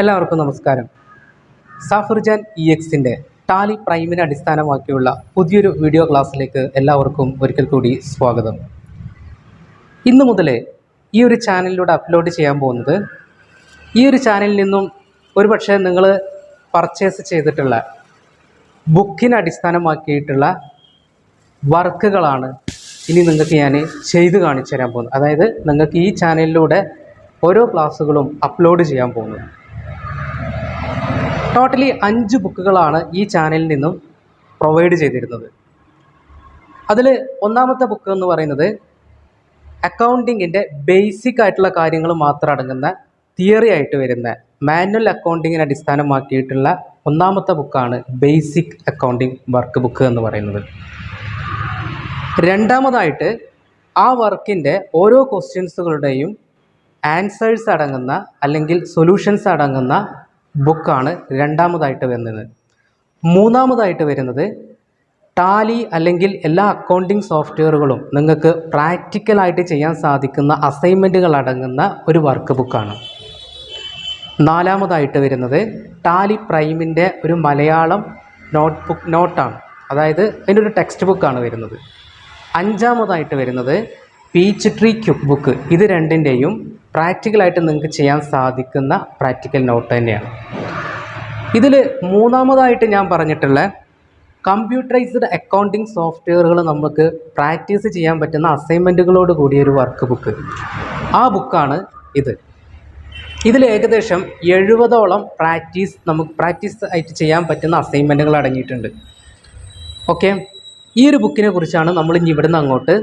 എല്ലാവർക്കും നമസ്കാരം. സാഫർജാൻ ഇ എക്സിന്റെ ടാലി പ്രൈമിനെ അടിസ്ഥാനമാക്കിയുള്ള പുതിയൊരു വീഡിയോ ക്ലാസ്സിലേക്ക് എല്ലാവർക്കും ഒരിക്കൽ കൂടി സ്വാഗതം. ഇന്നു മുതൽ ഈ ഒരു ചാനലിലൂടെ അപ്ലോഡ് ചെയ്യാൻ പോകുന്നത് ഈ ഒരു ചാനലിൽ നിന്നും ഒരുപക്ഷെ നിങ്ങൾ പർച്ചേസ് ചെയ്തിട്ടുള്ള ബുക്കിനെ അടിസ്ഥാനമാക്കിയിട്ടുള്ള വർക്കുകളാണ് ഇനി നിങ്ങൾക്ക് ഞാൻ ചെയ്ത് കാണിച്ചു തരാൻ പോകുന്നത്. അതായത് നിങ്ങൾക്ക് ഈ ചാനലിലൂടെ ഓരോ ക്ലാസ്സുകളും അപ്ലോഡ് ചെയ്യാൻ പോകുന്നത്. ടോട്ടലി അഞ്ച് ബുക്കുകളാണ് ഈ ചാനലിൽ നിന്നും പ്രൊവൈഡ് ചെയ്തിരുന്നത്. അതിൽ ഒന്നാമത്തെ ബുക്ക് എന്ന് പറയുന്നത് അക്കൗണ്ടിങ്ങിന്റെ ബേസിക് ആയിട്ടുള്ള കാര്യങ്ങൾ മാത്രം അടങ്ങുന്ന തിയറി ആയിട്ട് വരുന്ന മാനുവൽ അക്കൗണ്ടിങ്ങിനെ അടിസ്ഥാനമാക്കിയിട്ടുള്ള ഒന്നാമത്തെ ബുക്കാണ് ബേസിക് അക്കൗണ്ടിങ് വർക്ക് ബുക്ക് എന്ന് പറയുന്നത്. രണ്ടാമതായിട്ട് ആ വർക്കിന്റെ ഓരോ ക്വസ്റ്റ്യൻസുകളുടെയും ആൻസേഴ്സ് അടങ്ങുന്ന അല്ലെങ്കിൽ സൊല്യൂഷൻസ് അടങ്ങുന്ന ബുക്കാണ് രണ്ടാമതായിട്ട് വരുന്നത്. മൂന്നാമതായിട്ട് വരുന്നത് ടാലി അല്ലെങ്കിൽ എല്ലാ അക്കൗണ്ടിങ് സോഫ്റ്റ്വെയറുകളും നിങ്ങൾക്ക് പ്രാക്ടിക്കലായിട്ട് ചെയ്യാൻ സാധിക്കുന്ന അസൈൻമെന്റുകൾ അടങ്ങുന്ന ഒരു വർക്ക് ബുക്കാണ് നാലാമതായിട്ട് വരുന്നത് ടാലി പ്രൈമിന്റെ ഒരു മലയാളം നോട്ട് ബുക്ക് നോട്ടാണ്. അതായത് അതിന്റെ ഒരു ടെക്സ്റ്റ് ബുക്കാണ് വരുന്നത്. അഞ്ചാമതായിട്ട് വരുന്നത് പീച്ച് ട്രീ ക്യുക്ക് ബുക്ക്. ഇത് രണ്ടിന്റെയും പ്രാക്ടിക്കലായിട്ട് നിങ്ങൾക്ക് ചെയ്യാൻ സാധിക്കുന്ന പ്രാക്ടിക്കൽ നോട്ട് തന്നെയാണ്. ഇതിൽ മൂന്നാമതായിട്ട് ഞാൻ പറഞ്ഞിട്ടുള്ള കമ്പ്യൂട്ടറൈസ്ഡ് അക്കൗണ്ടിങ് സോഫ്റ്റ്വെയറുകൾ നമുക്ക് പ്രാക്ടീസ് ചെയ്യാൻ പറ്റുന്ന അസൈൻമെന്റുകളോട് കൂടിയ ഒരു വർക്ക് ബുക്ക് ആ ബുക്കാണ് ഇത്. ഇതിൽ ഏകദേശം എഴുപതോളം പ്രാക്ടീസ് നമുക്ക് പ്രാക്ടീസ് ആയിട്ട് ചെയ്യാൻ പറ്റുന്ന അസൈൻമെന്റുകൾ അടങ്ങിയിട്ടുണ്ട്. ഓക്കെ ഈ ഒരു ബുക്കിനെ കുറിച്ചാണ് നമ്മൾ ഇനി ഇവിടുന്ന് അങ്ങോട്ട്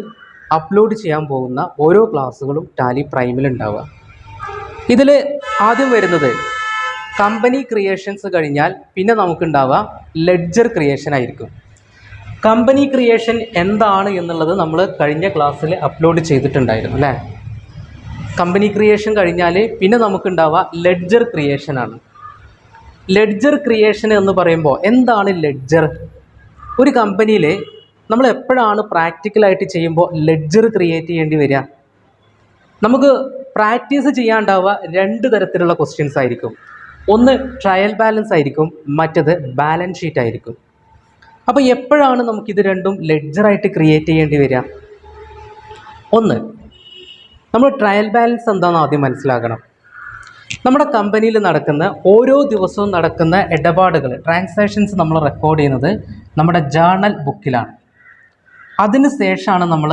അപ്ലോഡ് ചെയ്യാൻ പോകുന്ന ഓരോ ക്ലാസ്സുകളും ടാലി പ്രൈമിൽ ഉണ്ടാവുക. ഇതിൽ ആദ്യം വരുന്നത് കമ്പനി ക്രിയേഷൻസ് കഴിഞ്ഞാൽ പിന്നെ നമുക്കുണ്ടാവുക ലെഡ്ജർ ക്രിയേഷൻ ആയിരിക്കും. കമ്പനി ക്രിയേഷൻ എന്താണ് എന്നുള്ളത് നമ്മൾ കഴിഞ്ഞ ക്ലാസ്സിൽ അപ്ലോഡ് ചെയ്തിട്ടുണ്ടായിരുന്നു അല്ലേ? കമ്പനി ക്രിയേഷൻ കഴിഞ്ഞാൽ പിന്നെ നമുക്കുണ്ടാവുക ലെഡ്ജർ ക്രിയേഷൻ ആണ്. ലെഡ്ജർ ക്രിയേഷൻ എന്ന് പറയുമ്പോൾ എന്താണ് ലെഡ്ജർ ഒരു കമ്പനിയിൽ നമ്മൾ എപ്പോഴാണ് പ്രാക്ടിക്കലായിട്ട് ചെയ്യുമ്പോൾ ലെഡ്ജർ ക്രിയേറ്റ് ചെയ്യേണ്ടി വരിക? നമുക്ക് പ്രാക്ടീസ് ചെയ്യാണ്ടാവുക രണ്ട് തരത്തിലുള്ള ക്വസ്റ്റ്യൻസ് ആയിരിക്കും. ഒന്ന് ട്രയൽ ബാലൻസ് ആയിരിക്കും മറ്റത് ബാലൻസ് ഷീറ്റ് ആയിരിക്കും. അപ്പോൾ എപ്പോഴാണ് നമുക്കിത് രണ്ടും ലെഡ്ജറായിട്ട് ക്രിയേറ്റ് ചെയ്യേണ്ടി വരിക? ഒന്ന് നമ്മൾ ട്രയൽ ബാലൻസ് എന്താണെന്ന് ആദ്യം മനസ്സിലാക്കണം. നമ്മുടെ കമ്പനിയിൽ നടക്കുന്ന ഓരോ ദിവസവും നടക്കുന്ന ഇടപാടുകൾ ട്രാൻസാക്ഷൻസ് നമ്മൾ റെക്കോർഡ് ചെയ്യുന്നത് നമ്മുടെ ജേർണൽ ബുക്കിലാണ് അതിന് ശേഷമാണ് നമ്മൾ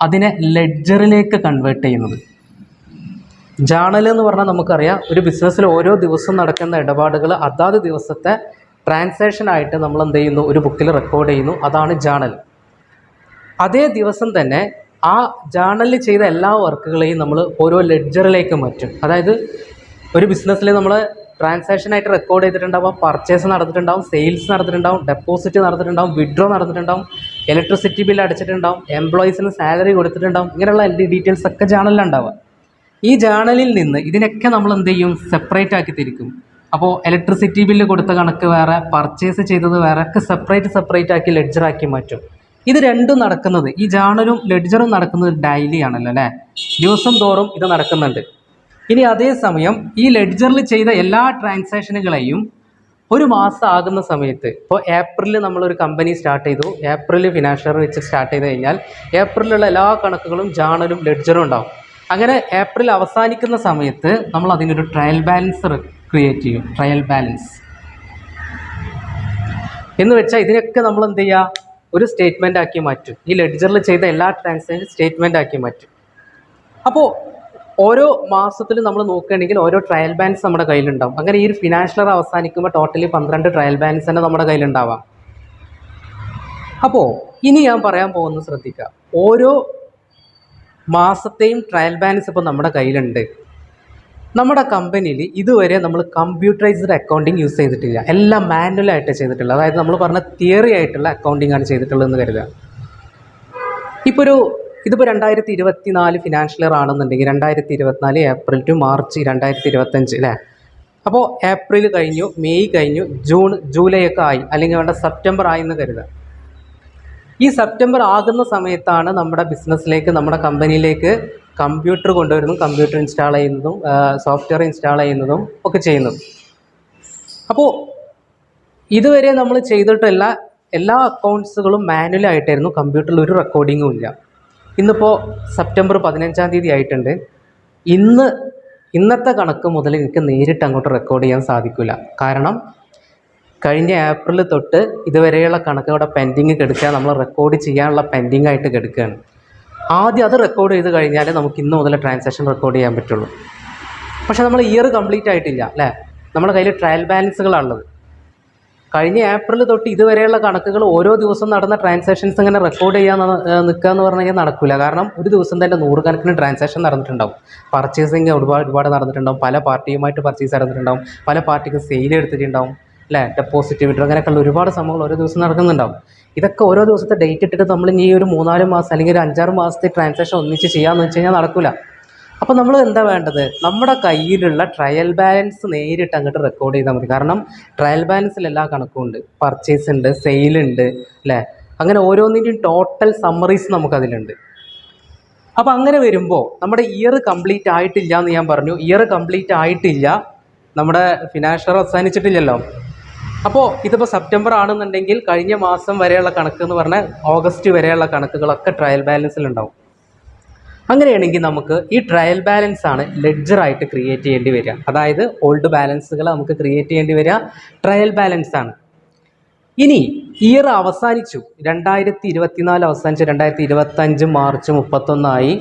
അതിനെ ലെഡ്ജറിലേക്ക് കൺവേർട്ട് ചെയ്യുന്നത്. ജേണൽ എന്ന് പറഞ്ഞാൽ നമുക്കറിയാം ഒരു ബിസിനസ്സിൽ ഓരോ ദിവസം നടക്കുന്ന ഇടപാടുകൾ അതാത് ദിവസത്തെ ട്രാൻസാക്ഷൻ ആയിട്ട് നമ്മൾ എന്ത് ചെയ്യുന്നു? ഒരു ബുക്കിൽ റെക്കോർഡ് ചെയ്യുന്നു. അതാണ് ജേണൽ അതേ ദിവസം തന്നെ ആ ജേണലിൽ ചെയ്ത എല്ലാ വർക്കുകളെയും നമ്മൾ ഓരോ ലെഡ്ജറിലേക്ക് മാറ്റും. അതായത് ഒരു ബിസിനസ്സിൽ നമ്മൾ ട്രാൻസാക്ഷൻ ആയിട്ട് റെക്കോർഡ് ചെയ്തിട്ടുണ്ടാവും പർച്ചേസ് നടന്നിട്ടുണ്ടാവും സെയിൽസ് നടന്നിട്ടുണ്ടാവും ഡെപ്പോസിറ്റ് നടന്നിട്ടുണ്ടാവും വിഡ്രോ നടന്നിട്ടുണ്ടാവും ഇലക്ട്രിസിറ്റി ബിൽ അടച്ചിട്ടുണ്ടാവും എംപ്ലോയീസിന് സാലറി കൊടുത്തിട്ടുണ്ടാവും ഇങ്ങനെയുള്ള എന്റെ ഡീറ്റെയിൽസ് ഒക്കെ ജേണലിലുണ്ടാവുക ഈ ജേണലിൽ നിന്ന് ഇതിനൊക്കെ നമ്മൾ എന്ത് ചെയ്യും? സെപ്പറേറ്റ് ആക്കി തിരിക്കും. അപ്പോൾ ഇലക്ട്രിസിറ്റി ബില്ല് കൊടുത്ത കണക്ക് വേറെ പർച്ചേസ് ചെയ്തത് വേറെ ഒക്കെ സെപ്പറേറ്റ് സെപ്പറേറ്റ് ആക്കി ലെഡ്ജറാക്കി മാറ്റും. ഇത് രണ്ടും നടക്കുന്നത് ഈ ജേണലും ലെഡ്ജറും നടക്കുന്നത് ഡെയിലി ആണല്ലോ അല്ലേ? ദിവസം തോറും ഇത് നടക്കുന്നുണ്ട്. ഇനി അതേസമയം ഈ ലെഡ്ജറിൽ ചെയ്ത എല്ലാ ട്രാൻസാക്ഷനുകളെയും ഒരു മാസം ആകുന്ന സമയത്ത് ഇപ്പോൾ ഏപ്രിലിൽ നമ്മളൊരു കമ്പനി സ്റ്റാർട്ട് ചെയ്തു. ഏപ്രിൽ ഫിനാൻഷ്യർ വെച്ച് സ്റ്റാർട്ട് ചെയ്ത് കഴിഞ്ഞാൽ ഏപ്രിലുള്ള എല്ലാ കണക്കുകളും ജേണലും ലെഡ്ജറും ഉണ്ടാവും. അങ്ങനെ ഏപ്രിൽ അവസാനിക്കുന്ന സമയത്ത് നമ്മൾ അതിനൊരു ട്രയൽ ബാലൻസ് ക്രിയേറ്റ് ചെയ്യും. ട്രയൽ ബാലൻസ് എന്ന് വെച്ചാൽ ഇതിനൊക്കെ നമ്മൾ എന്ത് ചെയ്യുക ഒരു സ്റ്റേറ്റ്മെന്റ് ആക്കി മാറ്റും. ഈ ലെഡ്ജറിൽ ചെയ്ത എല്ലാ ട്രാൻസാക്ഷൻ സ്റ്റേറ്റ്മെന്റ് ആക്കി മാറ്റും. അപ്പോൾ ഓരോ മാസത്തിൽ നമ്മൾ നോക്കുകയാണെങ്കിൽ ഓരോ ട്രയൽ ബാൻസ് നമ്മുടെ കയ്യിലുണ്ടാവും. അങ്ങനെ ഈ ഒരു ഫിനാൻഷ്യൽ അവസാനിക്കുമ്പോൾ ടോട്ടലി പന്ത്രണ്ട് ട്രയൽ ബാൻസ് തന്നെ നമ്മുടെ കയ്യിലുണ്ടാവാം. അപ്പോൾ ഇനി ഞാൻ പറയാൻ പോകുന്നത് ശ്രദ്ധിക്കുക. ഓരോ മാസത്തെയും ട്രയൽ ബാലൻസ് ഇപ്പോൾ നമ്മുടെ കയ്യിലുണ്ട്. നമ്മുടെ കമ്പനിയിൽ ഇതുവരെ നമ്മൾ കമ്പ്യൂട്ടറൈസ്ഡ് അക്കൗണ്ടിങ് യൂസ് ചെയ്തിട്ടില്ല. എല്ലാം മാനുവലായിട്ട് ചെയ്തിട്ടുള്ളത് അതായത് നമ്മൾ പറഞ്ഞ തിയറി ആയിട്ടുള്ള അക്കൗണ്ടിങ് ആണ് ചെയ്തിട്ടുള്ളതെന്ന് കരുതുക. ഇപ്പോൾ ഒരു ഇതിപ്പോൾ രണ്ടായിരത്തി ഇരുപത്തി നാല് ഫിനാൻഷ്യൽ ഇയർ ആണെന്നുണ്ടെങ്കിൽ രണ്ടായിരത്തി ഇരുപത്തിനാല് ഏപ്രിൽ ടു മാർച്ച് രണ്ടായിരത്തി ഇരുപത്തഞ്ച് അല്ലേ അപ്പോൾ ഏപ്രിൽ കഴിഞ്ഞു മെയ് കഴിഞ്ഞു ജൂൺ ജൂലൈ ഒക്കെ ആയി. അല്ലെങ്കിൽ വേണ്ട സെപ്റ്റംബർ ആയി എന്ന് കരുതുക. ഈ സെപ്റ്റംബർ ആകുന്ന സമയത്താണ് നമ്മുടെ ബിസിനസ്സിലേക്ക് നമ്മുടെ കമ്പനിയിലേക്ക് കമ്പ്യൂട്ടർ കൊണ്ടുവരുന്നതും കമ്പ്യൂട്ടർ ഇൻസ്റ്റാൾ ചെയ്യുന്നതും സോഫ്റ്റ്വെയർ ഇൻസ്റ്റാൾ ചെയ്യുന്നതും ഒക്കെ ചെയ്യുന്നത്. അപ്പോൾ ഇതുവരെ നമ്മൾ ചെയ്തിട്ടുള്ള എല്ലാ അക്കൗണ്ട്സുകളും മാനുവലായിട്ടായിരുന്നു കമ്പ്യൂട്ടറിൽ ഒരു റെക്കോർഡിങ്ങും ഇല്ല. ഇന്നിപ്പോൾ സെപ്റ്റംബർ പതിനഞ്ചാം തീയതി ആയിട്ടുണ്ട്. ഇന്ന് ഇന്നത്തെ കണക്ക് മുതൽ എനിക്ക് നേരിട്ട് അങ്ങോട്ട് റെക്കോർഡ് ചെയ്യാൻ സാധിക്കില്ല കാരണം കഴിഞ്ഞ ഏപ്രിൽ തൊട്ട് ഇതുവരെയുള്ള കണക്ക് അവിടെ പെൻഡിങ് കിടക്കുക നമ്മൾ റെക്കോർഡ് ചെയ്യാനുള്ള പെൻഡിങ് ആയിട്ട് കിടക്കുകയാണ്. ആദ്യം അത് റെക്കോർഡ് ചെയ്ത് കഴിഞ്ഞാൽ നമുക്ക് ഇന്ന് മുതൽ ട്രാൻസാക്ഷൻ റെക്കോർഡ് ചെയ്യാൻ പറ്റുള്ളൂ. പക്ഷേ നമ്മൾ ഇയർ കംപ്ലീറ്റ് ആയിട്ടില്ല അല്ലേ? നമ്മുടെ കയ്യിൽ ട്രയൽ ബാലൻസുകളാണുള്ളത് കഴിഞ്ഞ ഏപ്രിൽ തൊട്ട് ഇതുവരെയുള്ള കണക്കുകൾ ഓരോ ദിവസം നടന്ന ട്രാൻസാക്ഷൻസ് ഇങ്ങനെ റെക്കോർഡ് ചെയ്യാൻ നിൽക്കുക എന്ന് പറഞ്ഞു കഴിഞ്ഞാൽ നടക്കില്ല കാരണം ഒരു ദിവസം തന്നെ നൂറുകണക്കിന് ട്രാൻസാക്ഷൻ നടന്നിട്ടുണ്ടാവും. പർച്ചേസിങ് ഒരുപാട് ഒരുപാട് നടന്നിട്ടുണ്ടാവും. പല പാർട്ടിയുമായിട്ട് പർച്ചേസ് നടന്നിട്ടുണ്ടാവും. പല പാർട്ടിക്ക് സെയിൽ എടുത്തിട്ടുണ്ടാവും. അല്ലേ? ഡെപ്പോസിറ്റ് വിഡ്രോ അങ്ങനെയൊക്കെയുള്ള ഒരുപാട് സംഭവങ്ങൾ ഓരോ ദിവസം നടക്കുന്നുണ്ടാവും. ഇതൊക്കെ ഓരോ ദിവസത്തെ ഡേറ്റ് ഇട്ടിട്ട് നമ്മൾ ഇനി ഒരു മൂന്നാൽ മാസം അല്ലെങ്കിൽ ഒരു അഞ്ചാറ് മാസത്തെ ട്രാൻസാക്ഷൻ ഒന്നിച്ച് ചെയ്യാമെന്ന് വെച്ച് കഴിഞ്ഞാൽ നടക്കില്ല അപ്പോൾ നമ്മൾ എന്താ വേണ്ടത്? നമ്മുടെ കയ്യിലുള്ള ട്രയൽ ബാലൻസ് നേരിട്ട് അങ്ങോട്ട് റെക്കോർഡ് ചെയ്താൽ മതി. കാരണം ട്രയൽ ബാലൻസിൽ എല്ലാ കണക്കും ഉണ്ട്. പർച്ചേസ് ഉണ്ട് സെയിൽ ഉണ്ട് അല്ലേ? അങ്ങനെ ഓരോന്നിന്റെയും ടോട്ടൽ സമ്മറീസ് നമുക്കതിലുണ്ട്. അപ്പോൾ അങ്ങനെ വരുമ്പോൾ നമ്മുടെ ഇയർ കംപ്ലീറ്റ് ആയിട്ടില്ല എന്ന് ഞാൻ പറഞ്ഞു. ഇയർ കംപ്ലീറ്റ് ആയിട്ടില്ല. നമ്മുടെ ഫിനാൻഷ്യൽ അവസാനിച്ചിട്ടില്ലല്ലോ. അപ്പോൾ ഇതിപ്പോൾ സെപ്റ്റംബർ ആണെന്നുണ്ടെങ്കിൽ കഴിഞ്ഞ മാസം വരെയുള്ള കണക്ക് എന്ന് പറഞ്ഞാൽ ഓഗസ്റ്റ് വരെയുള്ള കണക്കുകളൊക്കെ ട്രയൽ ബാലൻസിലുണ്ടാവും അങ്ങനെയാണെങ്കിൽ നമുക്ക് ഈ ട്രയൽ ബാലൻസ് ആണ് ലെഡ്ജർ ആയിട്ട് ക്രിയേറ്റ് ചെയ്യേണ്ടി വരിക. അതായത് ഓൾഡ് ബാലൻസുകൾ നമുക്ക് ക്രിയേറ്റ് ചെയ്യേണ്ടി വരിക. ട്രയൽ ബാലൻസ് ആണ്. ഇനി ഇയർ അവസാനിച്ചു. രണ്ടായിരത്തി ഇരുപത്തിനാല് അവസാനിച്ചു. രണ്ടായിരത്തി ഇരുപത്തഞ്ച് മാർച്ച് മുപ്പത്തൊന്നായി.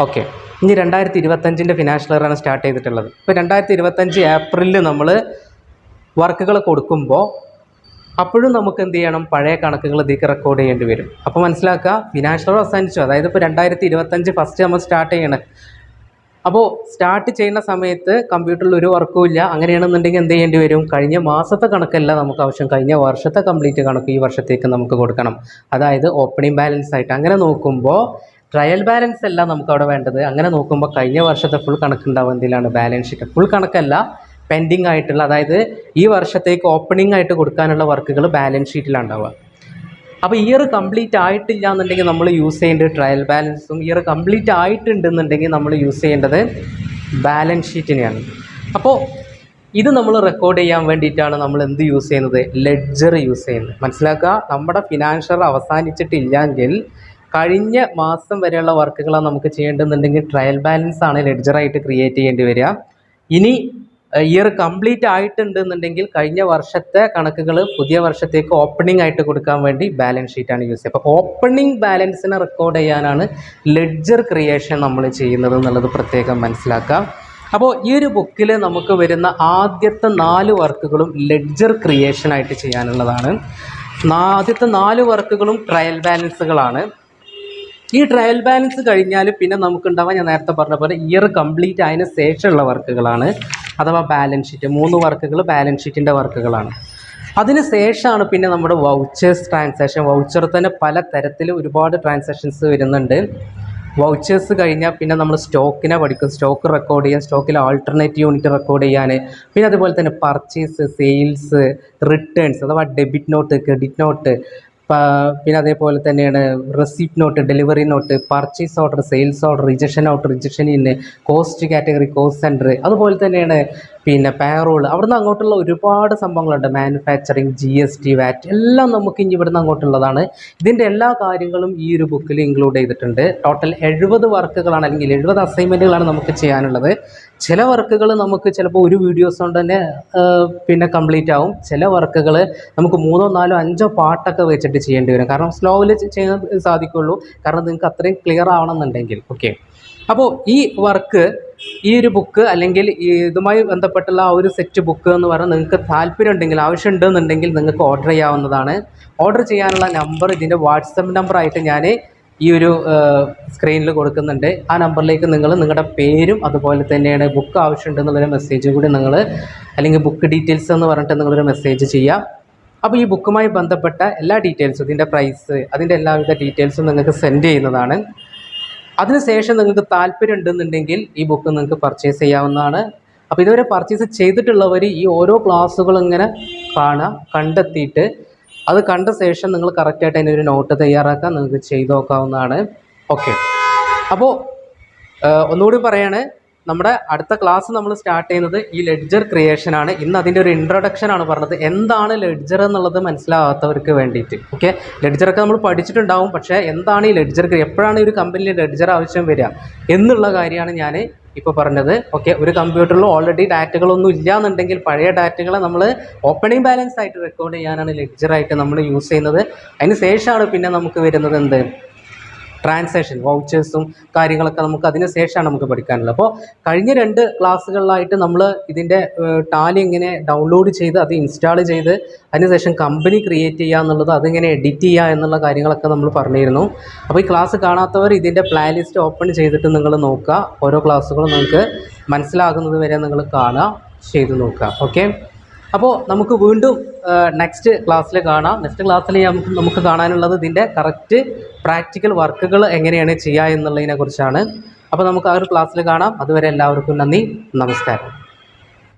ഓക്കെ ഇനി രണ്ടായിരത്തി ഇരുപത്തഞ്ചിന്റെ ഫിനാൻഷ്യൽ ഇയറാണ് സ്റ്റാർട്ട് ചെയ്തിട്ടുള്ളത്. ഇപ്പോൾ രണ്ടായിരത്തി ഇരുപത്തഞ്ച് ഏപ്രിലിൽ നമ്മൾ വർക്കുകൾ കൊടുക്കുമ്പോൾ അപ്പോഴും നമുക്ക് എന്ത് ചെയ്യണം? പഴയ കണക്കുകൾ ഇതിലേക്ക് റെക്കോർഡ് ചെയ്യേണ്ടി വരും. അപ്പോൾ മനസ്സിലാക്കുക ഫിനാൻഷ്യൽ അവസാനിച്ചു. അതായത് ഇപ്പോൾ രണ്ടായിരത്തി ഇരുപത്തഞ്ച് ഫസ്റ്റ് നമ്മൾ സ്റ്റാർട്ട് ചെയ്യണം. അപ്പോൾ സ്റ്റാർട്ട് ചെയ്യുന്ന സമയത്ത് കമ്പ്യൂട്ടറിൽ ഒരു വർക്കും ഇല്ല. അങ്ങനെയാണെന്നുണ്ടെങ്കിൽ എന്ത് ചെയ്യേണ്ടി വരും? കഴിഞ്ഞ മാസത്തെ കണക്കല്ല നമുക്ക് ആവശ്യം. കഴിഞ്ഞ വർഷത്തെ കംപ്ലീറ്റ് കണക്ക് ഈ വർഷത്തേക്ക് നമുക്ക് കൊടുക്കണം. അതായത് ഓപ്പണിംഗ് ബാലൻസ് ആയിട്ട്. അങ്ങനെ നോക്കുമ്പോൾ ട്രയൽ ബാലൻസ് അല്ല നമുക്ക് അവിടെ വേണ്ടത്. അങ്ങനെ നോക്കുമ്പോൾ കഴിഞ്ഞ വർഷത്തെ ഫുൾ കണക്കുണ്ടാവും എന്തിലാണ്? ബാലൻസ് ഷീറ്റ് ഫുൾ കണക്കല്ല പെൻഡിങ് ആയിട്ടുള്ള അതായത് ഈ വർഷത്തേക്ക് ഓപ്പണിംഗ് ആയിട്ട് കൊടുക്കാനുള്ള വർക്കുകൾ ബാലൻസ് ഷീറ്റിലാണ് ഉണ്ടാവുക അപ്പോൾ ഇയർ കംപ്ലീറ്റ് ആയിട്ടില്ല എന്നുണ്ടെങ്കിൽ നമ്മൾ യൂസ് ചെയ്യേണ്ടത് ട്രയൽ ബാലൻസും ഇയർ കംപ്ലീറ്റ് ആയിട്ടുണ്ടെന്നുണ്ടെങ്കിൽ നമ്മൾ യൂസ് ചെയ്യേണ്ടത് ബാലൻസ് ഷീറ്റിനെയാണ് അപ്പോൾ ഇത് നമ്മൾ റെക്കോർഡ് ചെയ്യാൻ വേണ്ടിയിട്ടാണ് നമ്മൾ എന്ത് യൂസ് ചെയ്യുന്നത്? ലെഡ്ജർ യൂസ് ചെയ്യുന്നത്. മനസ്സിലാക്കുക? നമ്മുടെ ഫിനാൻഷ്യൽ അവസാനിച്ചിട്ടില്ലെങ്കിൽ കഴിഞ്ഞ മാസം വരെയുള്ള വർക്കുകളാണ് നമുക്ക് ചെയ്യേണ്ടതെന്നുണ്ടെങ്കിൽ ട്രയൽ ബാലൻസ് ആണ് ലെഡ്ജറായിട്ട് ക്രിയേറ്റ് ചെയ്യേണ്ടി വരിക. ഇനി ഇയർ കംപ്ലീറ്റ് ആയിട്ടുണ്ടെന്നുണ്ടെങ്കിൽ കഴിഞ്ഞ വർഷത്തെ കണക്കുകൾ പുതിയ വർഷത്തേക്ക് ഓപ്പണിംഗ് ആയിട്ട് കൊടുക്കാൻ വേണ്ടി ബാലൻസ് ഷീറ്റാണ് യൂസ് ചെയ്യുക. അപ്പോൾ ഓപ്പണിംഗ് ബാലൻസിനെ റെക്കോർഡ് ചെയ്യാനാണ് ലെഡ്ജർ ക്രിയേഷൻ നമ്മൾ ചെയ്യുന്നത് എന്നുള്ളത് പ്രത്യേകം മനസ്സിലാക്കാം അപ്പോൾ ഈ ഒരു ബുക്കിൽ നമുക്ക് വരുന്ന ആദ്യത്തെ നാല് വർക്കുകളും ലെഡ്ജർ ക്രിയേഷൻ ആയിട്ട് ചെയ്യാനുള്ളതാണ്. ആദ്യത്തെ നാല് വർക്കുകളും ട്രയൽ ബാലൻസുകളാണ് ഈ ട്രയൽ ബാലൻസ് കഴിഞ്ഞാൽ പിന്നെ നമുക്കുണ്ടാവാൻ ഞാൻ നേരത്തെ പറഞ്ഞ പോലെ ഇയർ കംപ്ലീറ്റ് ആയതിനു ശേഷമുള്ള വർക്കുകളാണ്. അഥവാ ബാലൻസ് ഷീറ്റ് മൂന്ന് വർക്കുകൾ ബാലൻസ് ഷീറ്റിന്റെ വർക്കുകളാണ്. അതിന് ശേഷമാണ് പിന്നെ നമ്മുടെ വൗച്ചേഴ്സ് ട്രാൻസാക്ഷൻ വൗച്ചർ തന്നെ പല തരത്തിൽ ഒരുപാട് ട്രാൻസാക്ഷൻസ് വരുന്നുണ്ട്. വൗച്ചേഴ്സ് കഴിഞ്ഞാൽ പിന്നെ നമ്മൾ സ്റ്റോക്കിനെ പഠിക്കും. സ്റ്റോക്ക് റെക്കോർഡ് ചെയ്യാൻ സ്റ്റോക്കിൽ ആൾട്ടർനേറ്റീവ് യൂണിറ്റ് റെക്കോർഡ് ചെയ്യാൻ പിന്നെ അതുപോലെ തന്നെ പർച്ചേസ് സെയിൽസ് റിട്ടേൺസ് അഥവാ ഡെബിറ്റ് നോട്ട് ക്രെഡിറ്റ് നോട്ട് പിന്നെ അതേപോലെ തന്നെയാണ് receipt note delivery note purchase order sales order rejection out rejection in cost category cost centre അതുപോലെ തന്നെയാണ് പിന്നെ പാറോൾ അവിടുന്ന് അങ്ങോട്ടുള്ള ഒരുപാട് സംഭവങ്ങളുണ്ട്. Manufacturing G S T VAT എല്ലാം നമുക്ക് ഇനി ഇവിടുന്ന് അങ്ങോട്ടുള്ളതാണ്. ഇതിന്റെ എല്ലാ കാര്യങ്ങളും ഈ ഒരു ബുക്കിൽ ഇൻക്ലൂഡ് ചെയ്തിട്ടുണ്ട്. ടോട്ടൽ എഴുപത് വർക്കുകളാണ് അല്ലെങ്കിൽ എഴുപത് അസൈൻമെന്റുകളാണ് നമുക്ക് ചെയ്യാനുള്ളത്. ചില വർക്കുകൾ നമുക്ക് ചിലപ്പോൾ ഒരു വീഡിയോസ് കൊണ്ട് തന്നെ പിന്നെ കംപ്ലീറ്റ് ആവും. ചില വർക്കുകൾ നമുക്ക് മൂന്നോ നാലോ അഞ്ചോ പാട്ടൊക്കെ വെച്ചിട്ട് ചെയ്യേണ്ടി വരും. കാരണം സ്ലോവിൽ ചെയ്യാൻ സാധിക്കുള്ളൂ. കാരണം നിങ്ങൾക്ക് അത്രയും ക്ലിയർ ആവണമെന്നുണ്ടെങ്കിൽ. ഓക്കെ അപ്പോൾ ഈ വർക്ക് ഈ ഒരു ബുക്ക് അല്ലെങ്കിൽ ഇതുമായി ബന്ധപ്പെട്ടുള്ള ആ ഒരു സെറ്റ് ബുക്ക് എന്ന് പറഞ്ഞാൽ നിങ്ങൾക്ക് താല്പര്യം ഉണ്ടെങ്കിൽ ആവശ്യമുണ്ട് എന്നുണ്ടെങ്കിൽ നിങ്ങൾക്ക് ഓർഡർ ചെയ്യാവുന്നതാണ്. ഓർഡർ ചെയ്യാനുള്ള നമ്പർ ഇതിന്റെ വാട്സപ്പ് നമ്പറായിട്ട് ഞാൻ ഈ ഒരു സ്ക്രീനിൽ കൊടുക്കുന്നുണ്ട്. ആ നമ്പറിലേക്ക് നിങ്ങൾ നിങ്ങളുടെ പേരും അതുപോലെ തന്നെയാണ് ബുക്ക് ആവശ്യമുണ്ടെന്നുള്ളൊരു മെസ്സേജ് കൂടി നിങ്ങൾ അല്ലെങ്കിൽ ബുക്ക് ഡീറ്റെയിൽസ് എന്ന് പറഞ്ഞിട്ട് നിങ്ങളൊരു മെസ്സേജ് ചെയ്യാം. അപ്പോൾ ഈ ബുക്കുമായി ബന്ധപ്പെട്ട എല്ലാ ഡീറ്റെയിൽസും ഇതിന്റെ പ്രൈസ് അതിന്റെ എല്ലാവിധ ഡീറ്റെയിൽസും നിങ്ങൾക്ക് സെൻഡ് ചെയ്യുന്നതാണ്. അതിനുശേഷം നിങ്ങൾക്ക് താല്പര്യം ഉണ്ടെന്നുണ്ടെങ്കിൽ ഈ ബുക്ക് നിങ്ങൾക്ക് പർച്ചേസ് ചെയ്യാവുന്നതാണ്. അപ്പോൾ ഇതുവരെ പർച്ചേസ് ചെയ്തിട്ടുള്ളവർ ഈ ഓരോ ക്ലാസ്സുകളും ഇങ്ങനെ കാണുക കണ്ടെത്തിയിട്ട് അത് കണ്ട ശേഷം നിങ്ങൾ കറക്റ്റായിട്ട് അതിനൊരു നോട്ട് തയ്യാറാക്കാൻ നിങ്ങൾക്ക് ചെയ്തു നോക്കാവുന്നതാണ്. ഓക്കെ അപ്പോൾ ഒന്നുകൂടി പറയാണ് നമ്മുടെ അടുത്ത ക്ലാസ് നമ്മൾ സ്റ്റാർട്ട് ചെയ്യുന്നത് ഈ ലെഡ്ജർ ക്രിയേഷൻ ആണ്. ഇന്ന് അതിന്റെ ഒരു ഇൻട്രൊഡക്ഷൻ ആണ് പറഞ്ഞത്. എന്താണ് ലെഡ്ജർ എന്നുള്ളത് മനസ്സിലാകാത്തവർക്ക് വേണ്ടിയിട്ട് ഓക്കെ ലെഡ്ജറൊക്കെ നമ്മൾ പഠിച്ചിട്ടുണ്ടാവും. പക്ഷേ എന്താണ് ഈ ലെഡ്ജർ എപ്പോഴാണ് ഒരു കമ്പനിയിൽ ലെഡ്ജർ ആവശ്യം വരിക എന്നുള്ള കാര്യമാണ് ഞാൻ ഇപ്പോൾ പറഞ്ഞത്. ഓക്കെ ഒരു കമ്പ്യൂട്ടറിൽ ഓൾറെഡി ഡാറ്റകളൊന്നും ഇല്ല എന്നുണ്ടെങ്കിൽ പഴയ ഡാറ്റകളെ നമ്മൾ ഓപ്പണിംഗ് ബാലൻസ് ആയിട്ട് റെക്കോർഡ് ചെയ്യാനാണ് ലെഡ്ജറായിട്ട് നമ്മൾ യൂസ് ചെയ്യുന്നത്. അതിന് ശേഷമാണ് പിന്നെ നമുക്ക് വരുന്നത് എന്ത്? ട്രാൻസാക്ഷൻ വൗച്ചേഴ്സും കാര്യങ്ങളൊക്കെ നമുക്ക് അതിന് ശേഷമാണ് നമുക്ക് പഠിക്കാനുള്ളത്. അപ്പോൾ കഴിഞ്ഞ രണ്ട് ക്ലാസ്സുകളിലായിട്ട് നമ്മൾ ഇതിന്റെ ടാലി ഇങ്ങനെ ഡൗൺലോഡ് ചെയ്ത് അത് ഇൻസ്റ്റാൾ ചെയ്ത് അതിനുശേഷം കമ്പനി ക്രിയേറ്റ് ചെയ്യുക എന്നുള്ളത് അതിങ്ങനെ എഡിറ്റ് ചെയ്യുക എന്നുള്ള കാര്യങ്ങളൊക്കെ നമ്മൾ പറഞ്ഞിരുന്നു. അപ്പോൾ ഈ ക്ലാസ് കാണാത്തവർ ഇതിന്റെ പ്ലേലിസ്റ്റ് ഓപ്പൺ ചെയ്തിട്ട് നിങ്ങൾ നോക്കുക. ഓരോ ക്ലാസ്സുകളും നിങ്ങൾക്ക് മനസ്സിലാകുന്നത് വരെ നിങ്ങൾ കാണുക ചെയ്ത് നോക്കുക. ഓക്കെ അപ്പോൾ നമുക്ക് വീണ്ടും നെക്സ്റ്റ് ക്ലാസ്സിൽ കാണാം. നെക്സ്റ്റ് ക്ലാസ്സിൽ നമുക്ക് നമുക്ക് കാണാനുള്ളത് ഇതിന്റെ കറക്റ്റ് പ്രാക്ടിക്കൽ വർക്കുകൾ എങ്ങനെയാണ് ചെയ്യുക എന്നുള്ളതിനെക്കുറിച്ചാണ് അപ്പോൾ നമുക്ക് ആ ഒരു ക്ലാസ്സിൽ കാണാം. അതുവരെ എല്ലാവർക്കും നന്ദി. നമസ്കാരം.